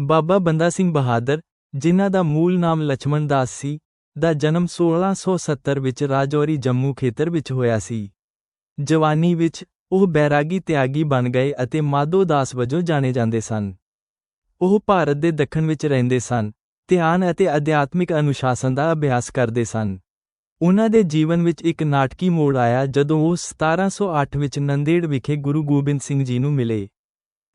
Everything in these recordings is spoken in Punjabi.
ਬਾਬਾ ਬੰਦਾ ਸਿੰਘ ਬਹਾਦਰ, ਜਿਨ੍ਹਾਂ ਦਾ ਮੂਲ ਨਾਮ ਲਛਮਣ ਦਾਸ ਸੀ, ਦਾ ਜਨਮ 1670 ਵਿੱਚ ਰਾਜੌਰੀ ਜੰਮੂ ਖੇਤਰ ਵਿੱਚ ਹੋਇਆ ਸੀ। ਜਵਾਨੀ ਵਿੱਚ ਉਹ ਬੈਰਾਗੀ ਤਿਆਗੀ ਬਣ ਗਏ ਅਤੇ ਮਾਧੋ ਦਾਸ ਵਜੋਂ ਜਾਣੇ ਜਾਂਦੇ ਸਨ। ਉਹ ਭਾਰਤ ਦੇ ਦੱਖਣ ਵਿੱਚ ਰਹਿੰਦੇ ਸਨ, ਧਿਆਨ ਅਤੇ ਅਧਿਆਤਮਿਕ ਅਨੁਸ਼ਾਸਨ ਦਾ ਅਭਿਆਸ ਕਰਦੇ ਸਨ। ਉਹਨਾਂ ਦੇ ਜੀਵਨ ਵਿੱਚ ਇੱਕ ਨਾਟਕੀ ਮੋੜ ਆਇਆ ਜਦੋਂ ਉਹ 1708 ਵਿੱਚ ਨੰਦੇੜ ਵਿਖੇ ਗੁਰੂ ਗੋਬਿੰਦ ਸਿੰਘ ਜੀ ਨੂੰ ਮਿਲੇ।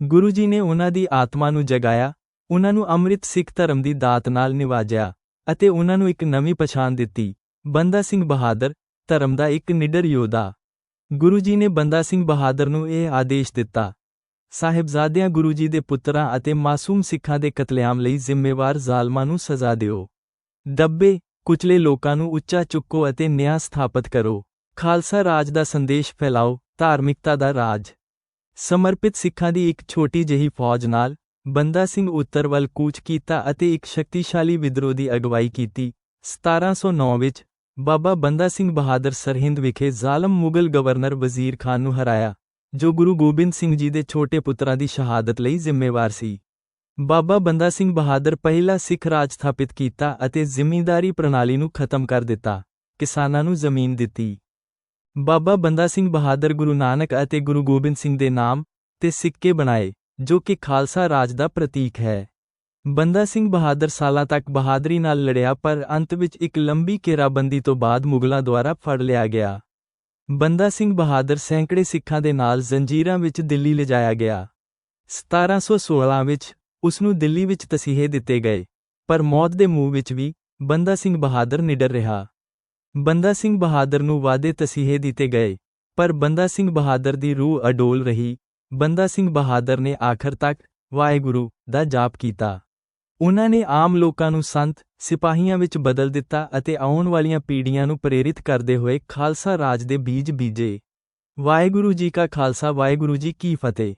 ਗੁਰੂ ਜੀ ਨੇ ਉਹਨਾਂ ਦੀ ਆਤਮਾ ਨੂੰ ਜਗਾਇਆ ਉਹਨਾਂ ਨੂੰ ਅੰਮ੍ਰਿਤ ਸਿੱਖ ਧਰਮ ਦੀ ਦਾਤ ਨਾਲ ਨਿਵਾਜਿਆ ਅਤੇ ਉਹਨਾਂ ਨੂੰ ਇੱਕ ਨਵੀਂ ਪਛਾਣ ਦਿੱਤੀ। ਬੰਦਾ ਸਿੰਘ ਬਹਾਦਰ, ਧਰਮ ਦਾ ਇੱਕ ਨਿਡਰ ਯੋਧਾ। ਗੁਰੂ ਜੀ ਨੇ ਬੰਦਾ ਸਿੰਘ ਬਹਾਦਰ ਨੂੰ ਇਹ ਆਦੇਸ਼ ਦਿੱਤਾ, ਸਾਹਿਬਜ਼ਾਦਿਆਂ, ਗੁਰੂ ਜੀ ਦੇ ਪੁੱਤਰਾਂ ਅਤੇ ਮਾਸੂਮ ਸਿੱਖਾਂ ਦੇ ਕਤਲੇਆਮ ਲਈ ਜ਼ਿੰਮੇਵਾਰ ਜ਼ਾਲਮਾਂ ਨੂੰ ਸਜ਼ਾ ਦਿਓ। ਦੱਬੇ, ਕੁਚਲੇ ਲੋਕਾਂ ਨੂੰ ਉੱਚਾ ਚੁੱਕੋ ਅਤੇ ਨਿਆਂ ਸਥਾਪਿਤ ਕਰੋ। ਖਾਲਸਾ ਰਾਜ ਦਾ ਸੰਦੇਸ਼ ਫੈਲਾਓ, ਧਾਰਮਿਕਤਾ ਦਾ ਰਾਜ। ਸਮਰਪਿਤ ਸਿੱਖਾਂ ਦੀ ਇੱਕ ਛੋਟੀ ਜਿਹੀ ਫੌਜ ਨਾਲ ਬੰਦਾ ਸਿੰਘ ਉੱਤਰ ਵੱਲ ਕੂਚ ਕੀਤਾ ਅਤੇ ਇੱਕ ਸ਼ਕਤੀਸ਼ਾਲੀ ਵਿਦਰੋਹ ਦੀ ਅਗਵਾਈ ਕੀਤੀ। 1709 ਵਿੱਚ ਬਾਬਾ ਬੰਦਾ ਸਿੰਘ ਬਹਾਦਰ ਸਰਹਿੰਦ ਵਿਖੇ ਜ਼ਾਲਮ ਮੁਗਲ ਗਵਰਨਰ ਵਜ਼ੀਰ ਖਾਨ ਨੂੰ ਹਰਾਇਆ, ਜੋ ਗੁਰੂ ਗੋਬਿੰਦ ਸਿੰਘ ਜੀ ਦੇ ਛੋਟੇ ਪੁੱਤਰਾਂ ਦੀ ਸ਼ਹਾਦਤ ਲਈ ਜ਼ਿੰਮੇਵਾਰ ਸੀ। ਬਾਬਾ ਬੰਦਾ ਸਿੰਘ ਬਹਾਦਰ ਪਹਿਲਾ ਸਿੱਖ ਰਾਜ ਸਥਾਪਿਤ ਕੀਤਾ ਅਤੇ ਜ਼ਿੰਮੇਦਾਰੀ ਪ੍ਰਣਾਲੀ ਨੂੰ ਖਤਮ ਕਰ ਦਿੱਤਾ, ਕਿਸਾਨਾਂ ਨੂੰ ਜ਼ਮੀਨ ਦਿੱਤੀ। ਬਾਬਾ ਬੰਦਾ ਸਿੰਘ ਬਹਾਦਰ ਗੁਰੂ ਨਾਨਕ ਅਤੇ ਗੁਰੂ ਗੋਬਿੰਦ ਸਿੰਘ ਦੇ ਨਾਮ ਤੇ ਸਿੱਕੇ ਬਣਾਏ। ਜੋ ਕਿ ਖਾਲਸਾ ਰਾਜ ਦਾ ਪ੍ਰਤੀਕ ਹੈ। ਬੰਦਾ ਸਿੰਘ ਬਹਾਦਰ ਸਾਲਾਂ ਤੱਕ ਬਹਾਦਰੀ ਨਾਲ ਲੜਿਆ ਪਰ ਅੰਤ ਵਿੱਚ ਇੱਕ ਲੰਬੀ ਘੇਰਾਬੰਦੀ ਤੋਂ ਬਾਅਦ ਮੁਗਲਾਂ ਦੁਆਰਾ ਫੜ ਲਿਆ ਗਿਆ। ਬੰਦਾ ਸਿੰਘ ਬਹਾਦਰ ਸੈਂਕੜੇ ਸਿੱਖਾਂ ਦੇ ਨਾਲ ਜ਼ੰਜੀਰਾਂ ਵਿੱਚ ਦਿੱਲੀ ਲਿਜਾਇਆ ਗਿਆ। 1716 ਵਿੱਚ ਉਸ ਨੂੰ ਦਿੱਲੀ ਵਿੱਚ ਤਸੀਹੇ ਦਿੱਤੇ ਗਏ, ਪਰ ਮੌਤ ਦੇ ਮੂੰਹ ਵਿੱਚ ਵੀ ਬੰਦਾ ਸਿੰਘ ਬਹਾਦਰ ਨਿਡਰ ਰਿਹਾ। ਬੰਦਾ ਸਿੰਘ ਬਹਾਦਰ ਨੂੰ ਵਾਦੇ ਤਸੀਹੇ ਦਿੱਤੇ ਗਏ, ਪਰ ਬੰਦਾ ਸਿੰਘ ਬਹਾਦਰ ਦੀ ਰੂਹ ਅਡੋਲ ਰਹੀ। ਬੰਦਾ ਸਿੰਘ ਬਹਾਦਰ ਨੇ ਆਖਰ ਤੱਕ ਵਾਹਿਗੁਰੂ ਦਾ ਜਾਪ ਕੀਤਾ। ਉਹਨਾਂ ਨੇ ਆਮ ਲੋਕਾਂ ਨੂੰ ਸੰਤ, ਸਿਪਾਹੀਆਂ ਵਿੱਚ ਬਦਲ ਦਿੱਤਾ ਅਤੇ ਆਉਣ ਵਾਲੀਆਂ ਪੀੜ੍ਹੀਆਂ ਨੂੰ ਪ੍ਰੇਰਿਤ ਕਰਦੇ ਹੋਏ ਖਾਲਸਾ ਰਾਜ ਦੇ ਬੀਜ ਬੀਜੇ। ਵਾਹਿਗੁਰੂ ਜੀ ਕਾ ਖਾਲਸਾ, ਵਾਹਿਗੁਰੂ ਜੀ ਕੀ ਫਤਿਹ।